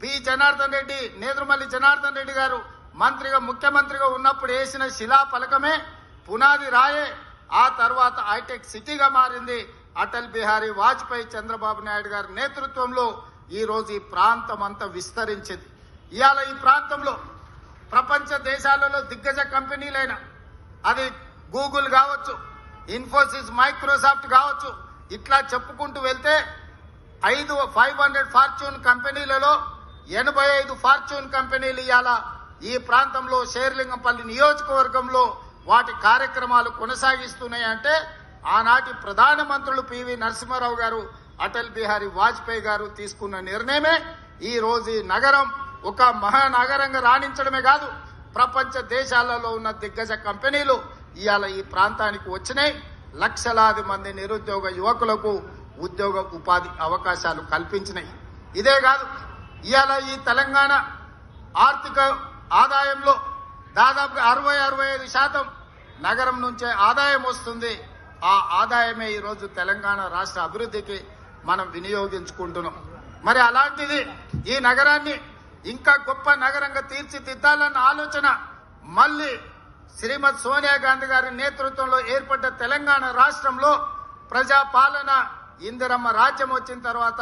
P Janardhan Reddy Nedurumalli Janardhan Reddy గారు మంత్రిగా ముఖ్యమంత్రిగా ఉన్నప్పుడు వేసిన శిలా ఫలకమే పునాది రాయే ఆ తర్వాత హైటెక్ సిటీగా మారింది. అటల్ బిహారీ వాజ్పేయి చంద్రబాబు నాయుడు గారి నేతృత్వంలో ఈ రోజు ఈ ప్రాంతం అంతా విస్తరించింది. ఇవాళ ఈ ప్రాంతంలో ప్రపంచ దేశాలలో దిగ్గజ కంపెనీలైన అది గూగుల్ కావచ్చు ఇన్ఫోసిస్ మైక్రోసాఫ్ట్ కావచ్చు ఇట్లా చెప్పుకుంటూ వెళ్తే ఐదు ఫైవ్ హండ్రెడ్ ఫార్చ్యూన్ కంపెనీలలో ఎనభై ఐదు ఫార్చ్యూన్ కంపెనీలు ఇవాళ ఈ ప్రాంతంలో షేర్లింగంపల్లి నియోజకవర్గంలో వాటి కార్యక్రమాలు కొనసాగిస్తున్నాయి అంటే ఆనాటి ప్రధానమంత్రులు పివి నరసింహారావు గారు అటల్ బిహారీ వాజ్పేయి గారు తీసుకున్న నిర్ణయమే. ఈ రోజు ఈ నగరం ఒక మహానగరంగా రాణించడమే కాదు ప్రపంచ దేశాలలో ఉన్న దిగ్గజ కంపెనీలు ఇవాళ ఈ ప్రాంతానికి వచ్చినాయి. లక్షలాది మంది నిరుద్యోగ యువకులకు ఉద్యోగ ఉపాధి అవకాశాలు కల్పించినాయి. ఇదే కాదు ఇవాళ ఈ తెలంగాణ ఆర్థిక ఆదాయంలో దాదాపుగా అరవై అరవై ఐదు శాతం నగరం నుంచే ఆదాయం వస్తుంది. ఆ ఆదాయమే ఈరోజు తెలంగాణ రాష్ట్ర అభివృద్ధికి మనం వినియోగించుకుంటున్నాం. మరి అలాంటిది ఈ నగరాన్ని ఇంకా గొప్ప నగరంగా తీర్చిదిద్దాలన్న ఆలోచన మళ్ళీ శ్రీమతి సోనియా గాంధీ గారి నేతృత్వంలో ఏర్పడ్డ తెలంగాణ రాష్ట్రంలో ప్రజాపాలన ఇందిరమ్మ రాజ్యం వచ్చిన తర్వాత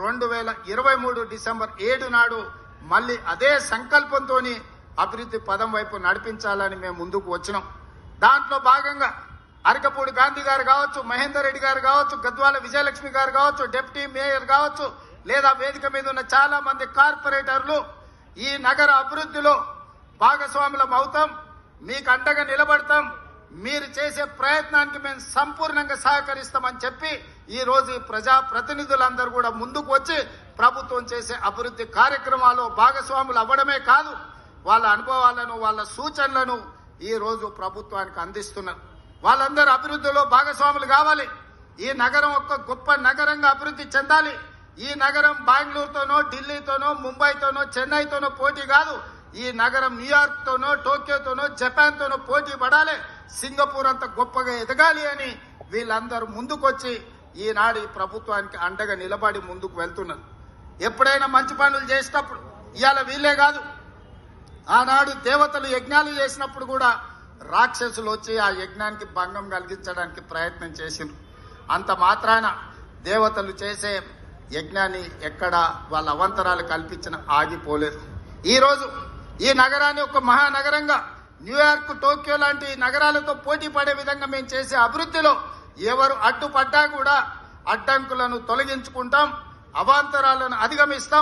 రెండు వేల ఇరవై మూడు డిసెంబర్ ఏడు నాడు మళ్ళీ అదే సంకల్పంతో అభివృద్ధి పదం వైపు నడిపించాలని మేము ముందుకు వచ్చినాం. దాంట్లో భాగంగా అరకపూడి గాంధీ గారు కావచ్చు మహేందర్ రెడ్డి గారు కావచ్చు గద్వాల విజయలక్ష్మి గారు కావచ్చు డిప్యూటీ మేయర్ కావచ్చు లేదా వేదిక మీద ఉన్న చాలా మంది కార్పొరేటర్లు ఈ నగర అభివృద్ధిలో భాగస్వాములం అవుతాం మీకు అండగా నిలబడతాం మీరు చేసే ప్రయత్నానికి మేము సంపూర్ణంగా సహకరిస్తామని చెప్పి ఈరోజు ఈ ప్రజా ప్రతినిధులందరూ కూడా ముందుకు వచ్చి ప్రభుత్వం చేసే అభివృద్ధి కార్యక్రమాలు భాగస్వాములు అవ్వడమే కాదు వాళ్ళ అనుభవాలను వాళ్ళ సూచనలను ఈ రోజు ప్రభుత్వానికి అందిస్తున్నారు వాళ్ళందరూ అభివృద్ధిలో భాగస్వాములు కావాలి. ఈ నగరం ఒక గొప్ప నగరంగా అభివృద్ధి చెందాలి. ఈ నగరం బెంగళూరుతోనో ఢిల్లీతోనో ముంబైతోనో చెన్నైతోనో పోటీ కాదు ఈ నగరం న్యూయార్క్తోనో టోక్యోతోనో జపాన్తోనో పోటీ పడాలి. సింగపూర్ అంత గొప్పగా ఎదగాలి అని వీళ్ళందరూ ముందుకొచ్చి ఈనాడు ఈ ప్రభుత్వానికి అండగా నిలబడి ముందుకు వెళ్తున్నారు. ఎప్పుడైనా మంచి పనులు చేసినప్పుడు ఇవాళ వీళ్ళే కాదు ఆనాడు దేవతలు యజ్ఞాలు చేసినప్పుడు కూడా రాక్షసులు వచ్చి ఆ యజ్ఞానికి భంగం కలిగించడానికి ప్రయత్నం చేసిండ్రు. అంత మాత్రాన దేవతలు చేసే యజ్ఞాన్ని ఎక్కడ వాళ్ళ అవంతరాలు కల్పించిన ఆగిపోలేదు. ఈరోజు ఈ నగరాన్ని ఒక మహానగరంగా న్యూయార్క్ టోక్యో లాంటి నగరాలతో పోటీ పడే విధంగా మేము చేసే అభివృద్ధిలో ఎవరు అడ్డుపడ్డా కూడా అడ్డంకులను తొలగించుకుంటాం అవాంతరాలను అధిగమిస్తాం.